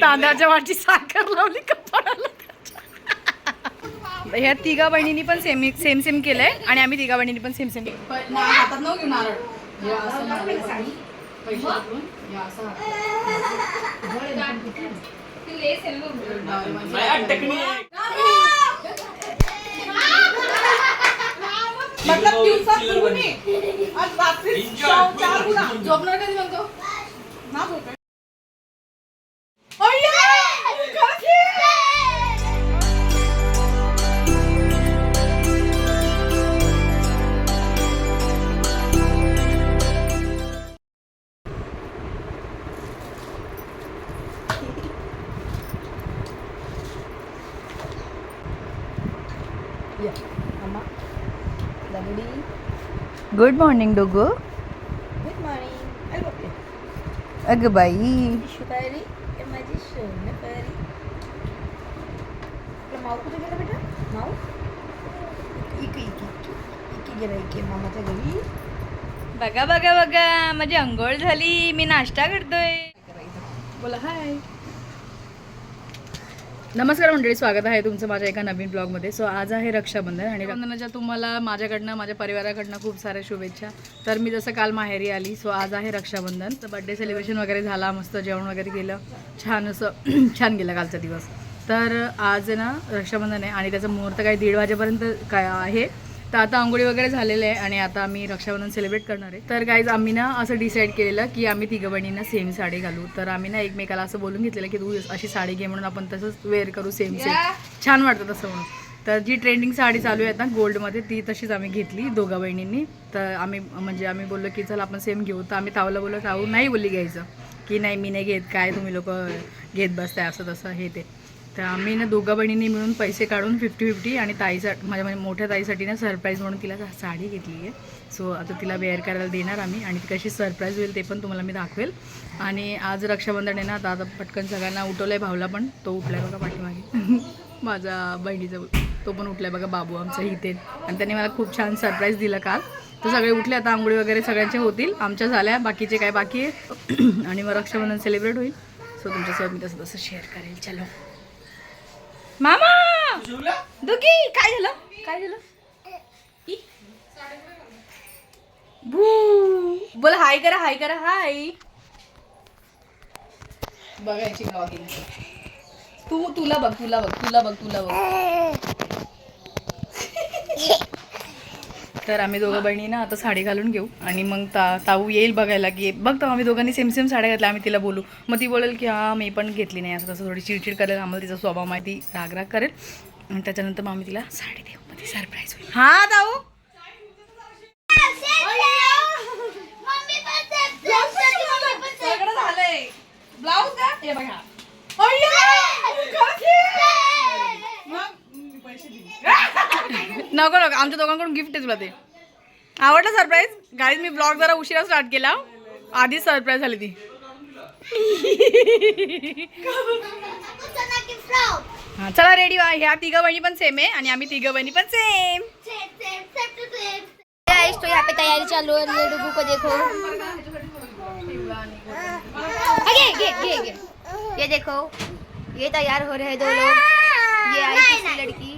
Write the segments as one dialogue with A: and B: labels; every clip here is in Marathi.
A: तांदळाच्या वाटी साखर लावली कपाळाला ह्या तिघा बहिणींनी पण सेम सेम सेम केलंय आणि आम्ही तिघा बहिणींनी पण सेम सेम हातात न घेऊन नारळ हे असं नारळाचं पाणी, पैसे टाकून, हे असं मतलब दिवसात दोन आहे. आज रात्री चार- चार गुणा. झोपणार कधी म्हणतो ना झोपेल. अय्या! काकी! गुड मॉर्निंग डोगो
B: गुड मॉर्निंग अरे बापरे
A: अगं बाई
B: शुभारी हे माझी सोनपरी आपला माऊ कुठे गेला बेटा माऊ इक इक इक इक गेला मामाच्या घरी?
A: बघा बघा बघा. माझी अंघोळ झाली. मी नाश्ता करतोय. बोला हाय नमस्कार मंडळी स्वागत आहे तुमचं माझ्या एका नवीन ब्लॉगमध्ये सो आज आहे रक्षाबंधन आणि रक्षाबंधनाच्या तुम्हाला माझ्याकडनं माझ्या परिवाराकडनं खूप साऱ्या शुभेच्छा. तर मी जसं काल माहेरी आली सो आज आहे रक्षाबंधन. तर बड्डे सेलिब्रेशन वगैरे झाला मस्त जेवण वगैरे केलं. छान असं छान गेलं कालचा दिवस. तर आज ना रक्षाबंधन आहे आणि त्याचं मुहूर्त काही दीड वाजेपर्यंत काय आहे? तर आता आंघोळी वगैरे झालेले आहे आणि आता आम्ही रक्षाबंधन सेलिब्रेट करणार आहे. तर गाईज आम्ही ना असं डिसाईड केलेलं की आम्ही तिघं बहिणींना सेम साडी घालू. तर आम्ही ना एकमेकाला असं बोलून घेतलेलं की तू अशी साडी घे म्हणून आपण तसंच वेअर करू सेम सेम छान वाटतं तसं म्हणून. तर जी ट्रेंडिंग साडी चालू आहे ना गोल्डमध्ये ती तशीच आम्ही घेतली दोघा बहिणींनी. तर आम्ही म्हणजे आम्ही बोललो की चल आपण सेम घेऊ. तर आम्ही तावला बोललो ताऊ नाही बोलली घ्यायचं की नाही मी नाही घेत. काय तुम्ही लोक घेत बसताय असं तसं हे ते. तर आम्ही ना दोघा बहिणींनी मिळून पैसे काढून फिफ्टी फिफ्टी आणि ताईसाठी माझ्या म्हणजे मोठ्या ताईसाठी ना सरप्राईज म्हणून तिला साडी घेतली आहे. सो आता तिला वेअर करायला देणार आम्ही आणि ती कशी सरप्राईज होईल ते पण तुम्हाला मी दाखवेल. आणि आज रक्षाबंधन आहे ना आता आता पटकन सगळ्यांना उठवलं आहे भावला पण. तो उठला आहे बघा पाठीमागे. माझा बहिणीचा तो पण उठला आहे बघा बाबू आमचा इथे. आणि त्यांनी मला खूप छान सरप्राईज दिलं काल. तर सगळे उठले आता आंघोळी वगैरे सगळ्यांचे होतील. आमच्या झाल्या बाकीचे काय बाकी आहे? आणि मग रक्षाबंधन सेलिब्रेट होईल. सो तुमच्यासोबत मी तसं तसं शेअर करेल. चलो. मामा! दुखी काय झालं? काय झालं? भू! बोला हाय करा हाय करा हाय. बघायची तू तुला बघ तुला बघ तुला बघ तुला बघ. तर आम्ही दोघं बहिणी ना आता साडी घालून घेऊ. आणि मग ता ताऊ येईल बघायला की बघ तर आम्ही दोघांनी सेम सेम साड्या घातल्या आम्ही तिला बोलू. मग ती बोलेल की हां मी पण घेतली नाही. असं तसं थोडी चिडचिड करेल आम्हाला तिचा स्वभाव माहिती रागराग करेल. आणि त्याच्यानंतर मग आम्ही तिला साडी देऊ. मग ती सरप्राईज होईल. हां ताऊ? ब्लाऊज का? हे बघा. नको नको आमच्या दोघांकडून गिफ्ट आहे तुला ते. आवडलं सरप्राईज गाडीत मी ब्लॉग जरा उशिरा स्टार्ट केला. आधीच सरप्राईज झाली ती. हा चला रेडी व्हा. ह्या तिघं बहिणी पण सेम आहे आणि आम्ही तिघं बहिणी पण सेम
B: गाइस तो यहाँ पे तैयारी चालू है ये डुगू को देखो। आगे गे गे गे ये। देखो ये तैयार हो रहे हैं दो लोग ये आई लड़की।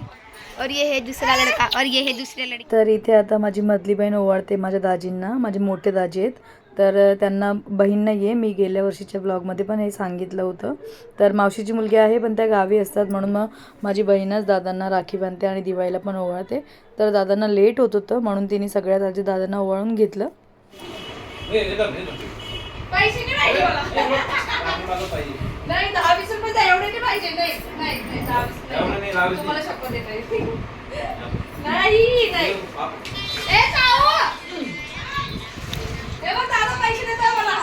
B: और ये है दूसरा लड़का और ये है दूसरे लड़की
A: तर इथे आता माझी मधली बहीण ओवाळते माझ्या दाजींना माझे मोठे दाजी आहेत तर त्यांना बहीण नाही आहे मी गेल्या वर्षीच्या ब्लॉगमध्ये पण हे सांगितलं होतं तर मावशीची मुलगी आहे पण त्या गावी असतात म्हणून मग माझी बहीणच दादांना राखी बांधते आणि दिवाळीला पण ओवाळते तर दादांना लेट होत होतं म्हणून तिने सगळ्यात आधी दादांना ओवाळून घेतलं पैसे नाही नाही एवढे पाहिजे नाही नाही. तुम्हाला शपथ देते नाही नाही. ए जाओ हे बघ दादा पैसे देतोय मला.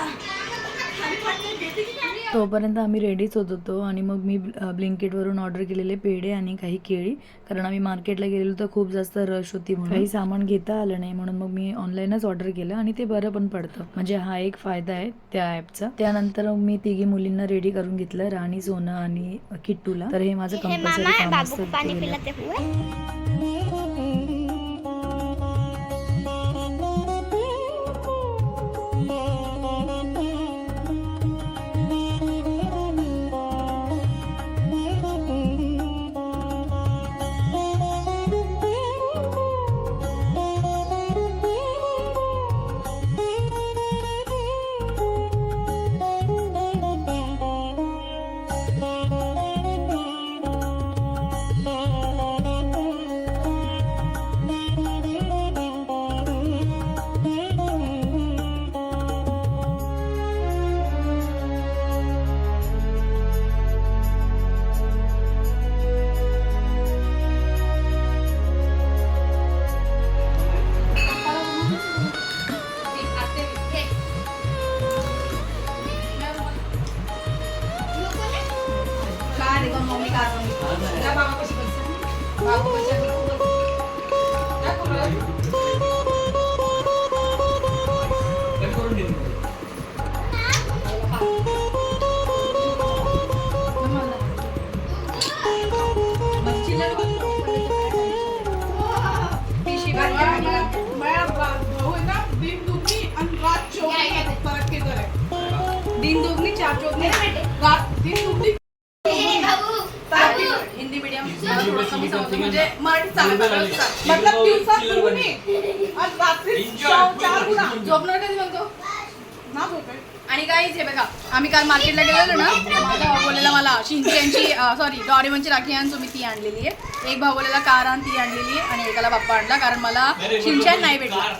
A: तोपर्यंत आम्ही रेडीच होत होतो आणि मग मी ब्लिंकेटवरून ऑर्डर केलेले पेढे आणि काही केळी. कारण आम्ही मार्केटला गेलेलो तर खूप जास्त रश होती. म्हणून? काही सामान घेता आलं नाही. म्हणून मग मी ऑनलाईनच ऑर्डर केलं आणि ते बरं पण पडतं. म्हणजे हा एक फायदा आहे त्या ॲपचा त्यानंतर मी तिघी मुलींना रेडी करून घेतलं. राणी सोनं आणि किट्टूला. तर हे माझं कंपल्सरी काम असतं हिंदी मीडियम म्हणजे मराठी चालत मतलब दिवसात आणि रात्री चार गुणा झोपणार कधी म्हणतो ना झोपेल आणि हे बघा आम्ही काल मार्केटला गेलेलो ना भाऊ बोललेला मला शिंचेची सॉरी डॉरेमनची राखी आणून मी ती आणलेली आहे एक भाऊ बोललेला कार आण ती आणलेली आहे आणि एकाला बाप्पा आणला कारण मला शिंचन नाही भेटला.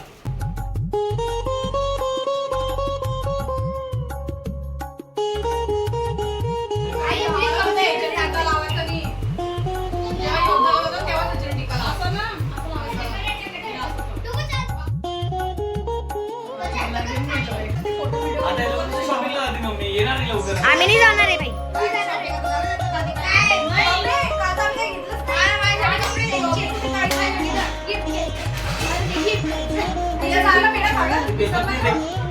C: 我们是你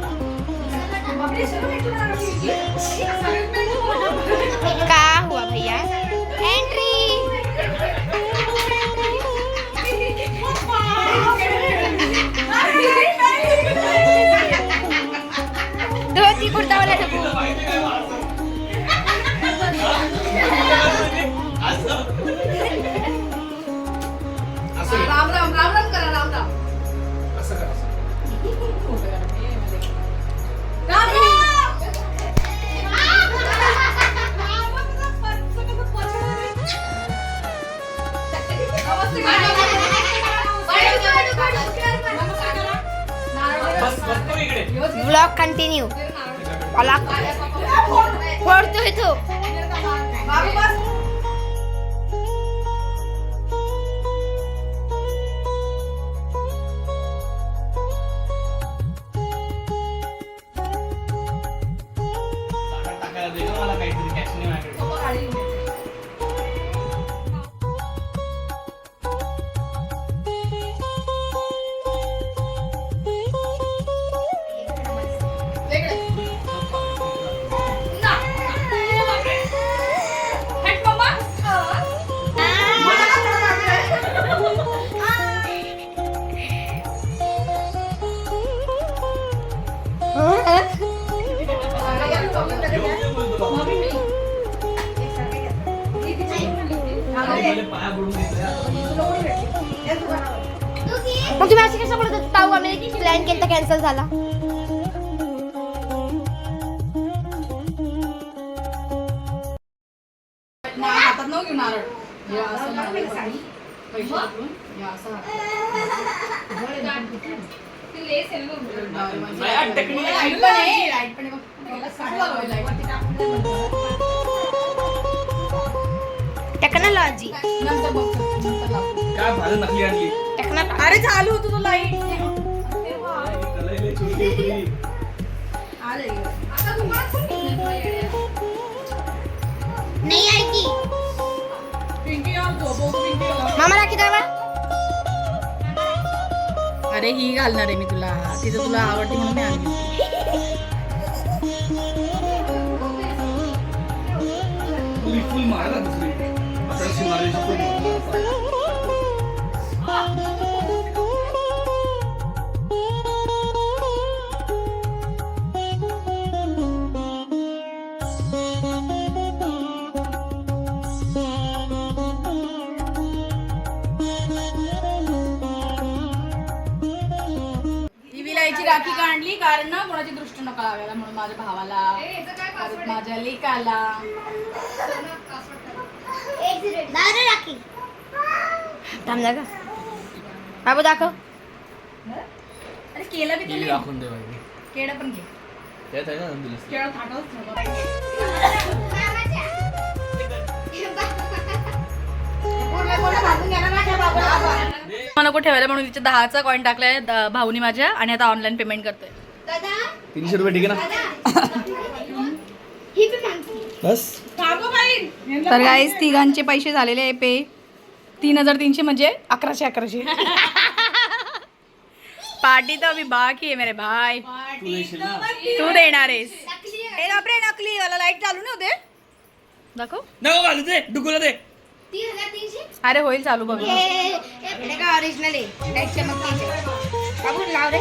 B: मग तुम्ही असं कसं बोलत होता ताऊ आम्ही प्लॅन केला कॅन्सल झाला
A: हातात नारळ हे असं नारळ पैसे उचलून, हे असं हातात.
C: नाही, टेक्निक आहे.
A: लाइट पण आहे, लाइट पण आहे बघ.
B: टेक्नॉलॉजी.
C: काय नकली आणली?
A: अरे चालू होतो तो
C: लाइट.
B: नाही मामा राखी दावा
A: अरे ही घालणार आहे मी तुला. तिथं तुला आवडते म्हणून मी आणली. राखी का आणली कारण ना कोणाची दृष्टी नका लागायला म्हणून माझ्या भावाला माझ्या लेकाला.
B: राखी. थांब ना ग बाबू दाखव.
A: अरे केलं बी केलं
C: दाखवून दे बाई.
A: केळं पण घे.
C: त्यात आहे ना दिलंस.
A: केळं थाटवच ठेव. मला नको ठेवायला म्हणून तिच्या दहाचा कॉईन टाकलाय भाऊनी माझ्या आणि आता ऑनलाईन पेमेंट करतोय.
C: तीनशे रुपये ठीक आहे ना?
B: ही
C: बस.
A: तर गाईस तिघांचे पैसे झालेले आहे पे तीन हजार तीनशे म्हणजे अकराशे अकराशे. पार्टी तर अभी बाकी आहे मेरे भाई.
C: तू देशील ना?
A: तू देणार आहेस. नकली वाला लाइट चालू नाही होते. दाखव.
C: नको घालू दे डुकूला दे.
A: अरे होईल चालू बघ.
B: हे का ओरिजिनल आहे? लाव रे.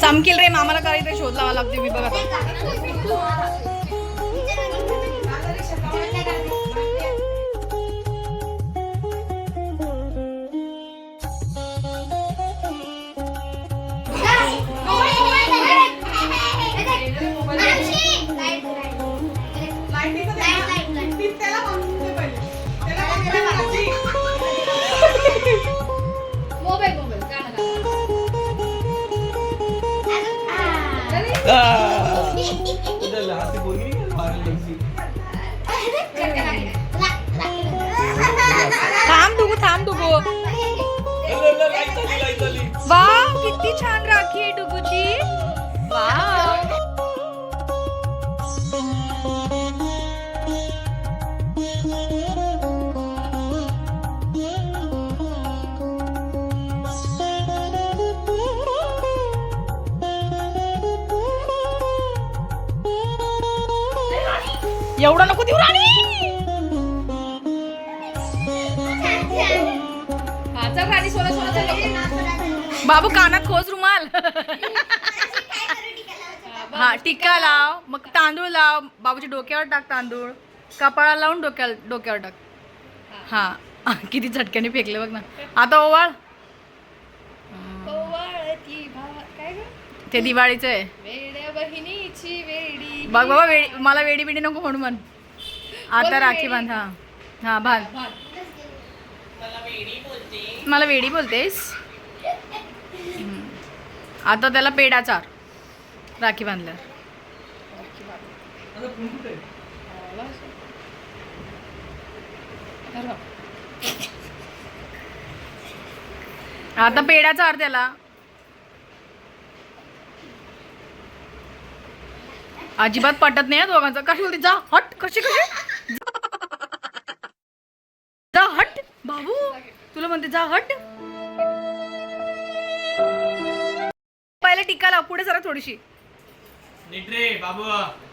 A: चमकील रे मामाला काहीतरी शोध लावा लागते मी बघा. एवढं नको देऊ राणी. बाबू कानात खोस रुमाल. हा टिक्का लाव मग तांदूळ लाव. बाबूच्या डोक्यावर टाक तांदूळ. कपाळाला लावून डोक्याला डोक्यावर टाक. हा किती झटक्याने फेकले बघ ना. आता ओवाळ. ते दिवाळीचं आहे.
B: वेड्या बहिणीची वेडी.
A: बघ बाबा वेडी मला वेडी बिडी नको म्हणू म्हण. आता राखी बांध हा. हा बांध. मला वेडी बोलतेस. आता त्याला पेडा चार. राखी बांधल्यावर.
C: आहे?
A: आता पेडा चार त्याला. अजिबात पटत नाही हं दोघांचं. कशी बोलते? जा हट. कशी कशी? जा हट. बाबू तुला म्हणते जा हट. पहिले टिक्का लाव पुढे जरा थोडीशी.
C: नीट रे बाबू.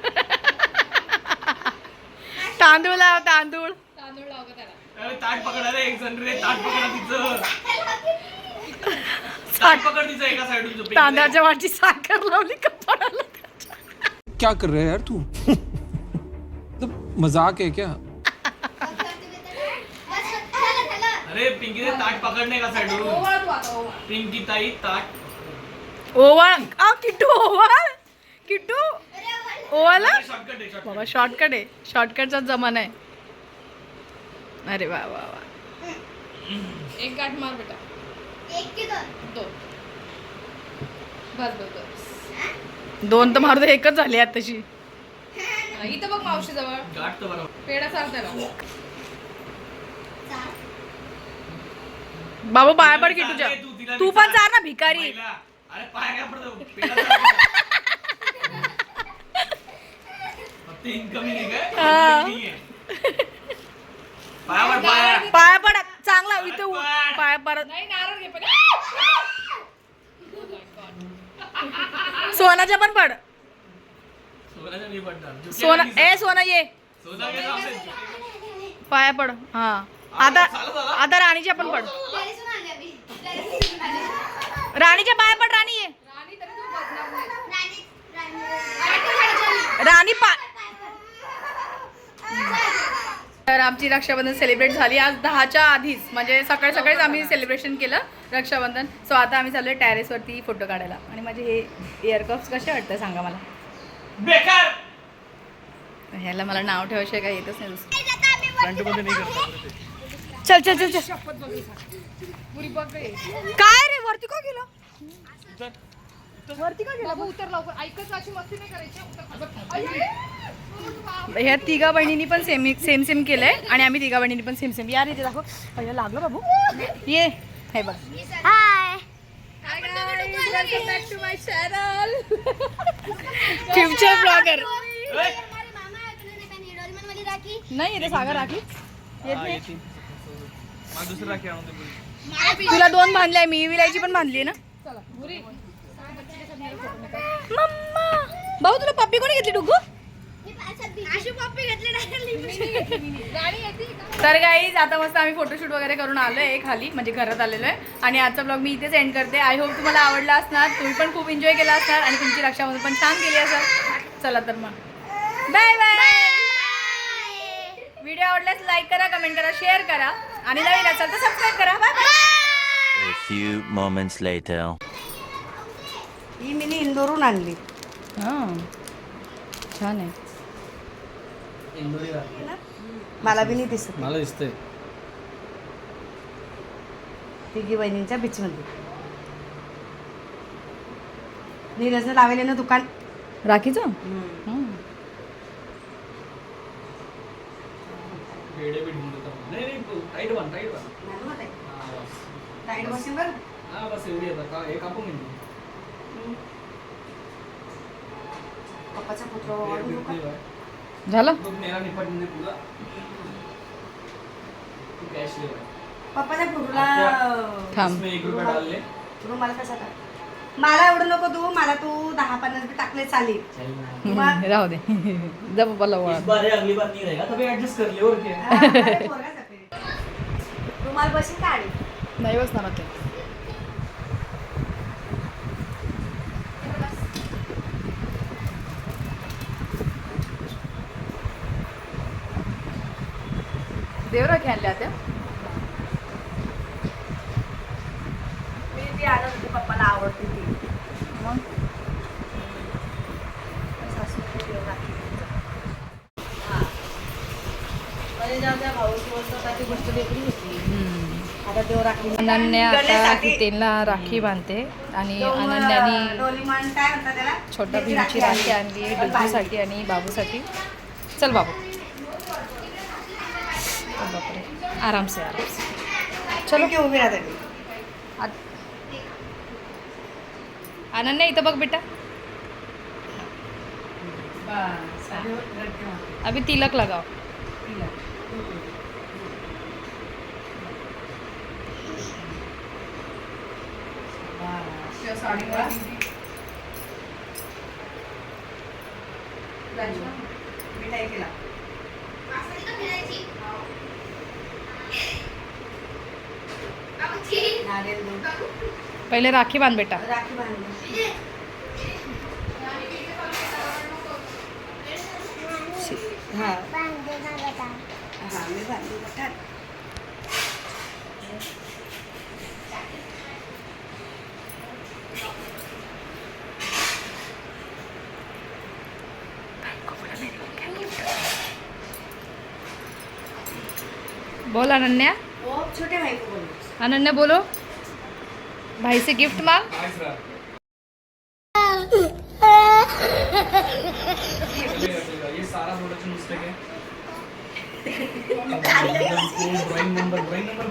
A: तांदूळ लाव तांदूळ.
C: अरे ताट पकडा रे एक जण रे ताट पकडा तिचं. ताट पकड तिचं एका साईडून
A: तांदळाच्या वाटी साखर लावली कपाळाला
D: क्या कर रहा है यार तू? मजाक है क्या?
C: अरे पिंकी ते ताट पकडणे एका साईडून. पिंकी ताई ताट.
A: ओवाळ. आ किट्टू ओवाळ. किट्टू ओवाला. बाबा शॉर्टकट आहे. शॉर्टकटचा जमाना आहे. अरे वा वा वा.
E: एक गाठ मार बेटा. दो. बस बस बस
A: दोन तर मारू दे, एकच झाली आता तशी
E: हा, इथं बघ मावशी जवळ पेढा चालतंय
A: बाबा पाया पड की तुझ्या?
C: तू.
A: पण चार ना भिकारी.
C: अरे पाय पडतो इन्कमिंग आहे
A: हा.
C: पायावर पाया
A: पाया. पड चांगला इथे उ- पाया पड
E: नाही नारळ घे पण
A: सोनाच्या पण पड.
C: पडणार.
A: सोना. ए सोना ये.
C: सोना
A: पाया पड हा. आता? आता राणीच्या पण पड. राणीच्या पाया पड राणी. ये
E: राणी तरी तू बदनाम नाही.
A: राणी पा तर आमची रक्षाबंधन सेलिब्रेट झाली. आज दहाच्या आधीच म्हणजे सकाळी सकाळीच आम्ही सेलिब्रेशन केलं रक्षाबंधन. सो आता आम्ही चाललोय टॅरेसवरती फोटो काढायला. आणि माझे हे इयरकप्स कसे वाटतं सांगा मला?
C: बेकार!
A: ह्याला मला नाव ठेवायचे काय येतच नाही दुसरं. चल चल चल चल. काय रे वरती का गेलं? वरती का गेला?
E: उतर लवकर. ऐकच अशी मस्ती नाही करायची.
A: ह्या तिघा बहिणींनी पण सेम सेम सेम केलंय. आणि आम्ही तिघा बहिणींनी पण सेम सेम या रे इथे दाखव. अय्या लागलं बाबू. ये. हे बघ.
B: Hi
A: future blogger! नाही येते सागर राखी. येत.
C: हा,
A: नाही. तुला दोन बांधल्या मी विलायची पण बांधली ना? मम्मा! भाऊ तुला पप्पी कोणी घेतली डुगू
E: गाडी येते का
A: तर गाईज आता मस्त आम्ही फोटोशूट वगैरे करून आलो आहे खाली म्हणजे घरात आलेलो आहे. आणि आजचा ब्लॉग मी इथेच एंड करते. आय होप तुम्हाला आवडला असणार. तुम्ही पण खूप एन्जॉय केला असणार आणि तुमची रक्षामध्ये पण छान केली असेल. चला तर मग. बाय बाय व्हिडिओ आवडल्यास लाईक करा कमेंट करा शेअर करा. आणि नवीन असाल तर सबस्क्राईब करा. Bye bye
F: A few moments later.
G: ही मी इंदोरून आणली.
A: हां छान आहे.
C: इंदोरी.
G: मला बी नाही दिसत.
C: मला दिसतंय.
G: तिघी बहिणींच्या बीचमध्ये. नीरजनं लावले ना दुकान?
A: राखीचं?
C: पेढे बी. नाही नाही टाईट बांध टाईट बांध हा, बस.
G: टाईट बसेल बरं.
C: हा बस एवढी येतात का हे कापून
G: दुकान
A: झालं.
G: पप्पाच्या पुटूला
A: थांब.
C: इसमें एक रुपया डाल ले.
G: रुमाला कसा मला एवढं नको तू मला तू दहा पन्नास बी टाकले चालेल. मग-
A: राहू दे. जा पप्पाला
C: इस बार है अगली बार नहीं रहेगा तभी एडजस्ट कर ले और क्या.
G: हा, अरे पोरगा सफेद. रुमाल बसेल का आडी
A: नाही बसणार ते देवराखी आणल्या त्या.
G: मी ती आणत होती पप्पाला आवडते ती.
A: मग?
G: सासूने देव राखी हा. म्हणजे त्या गोष्ट वेगळी होती. आता देव राखी
A: अनन्या आता. हितेनला राखी. बांधते आणि अनन्यानी छोटा भीमची राखी आणली
G: पण
A: डुगूसाठी आणि बाबूसाठी. चल बाबू. आराम से आराम से
G: चलो की उभी राहते
A: अनन्या इथं बघ बेटा. अभि तिलक
E: साडीवर
G: मिठाई केला.
A: पहिले राखी बांध बेटा।
G: राखी बांधली हा। हा मी बांधली बटाट
A: बोल अनन्या.
G: छोटे भाई को बोलो.
A: अनन्या बोलो. भाई से गिफ्ट मांग.
C: ये सारा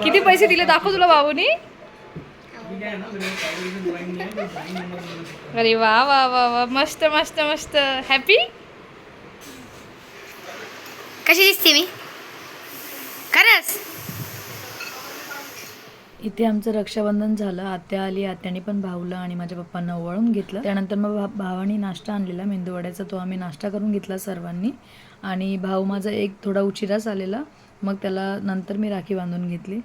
A: किती पैसे दिले दाखव तुला बाबूनी.
C: अभी क्या ना मेरे साइड में ड्राइंग नहीं ड्राइंग नंबर
A: अरे वा वा वा वा. मस्त मस्त मस्त. हॅपी
B: कशी दिसते मी? खरंच
A: इथे आमचं रक्षाबंधन झालं. आत्या आली आत्याने पण भाऊला आणि माझ्या पप्पांना ओवाळून घेतलं. त्यानंतर मग भा भावाने नाश्ता आणलेला मेंदूवड्याचा तो आम्ही नाश्ता करून घेतला सर्वांनी. आणि भाऊ माझा एक थोडा उशिराच आलेला. मग त्याला नंतर मी राखी बांधून घेतली.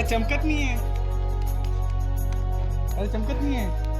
H: चमकत नाही आहे अरे चमकत नाही आहे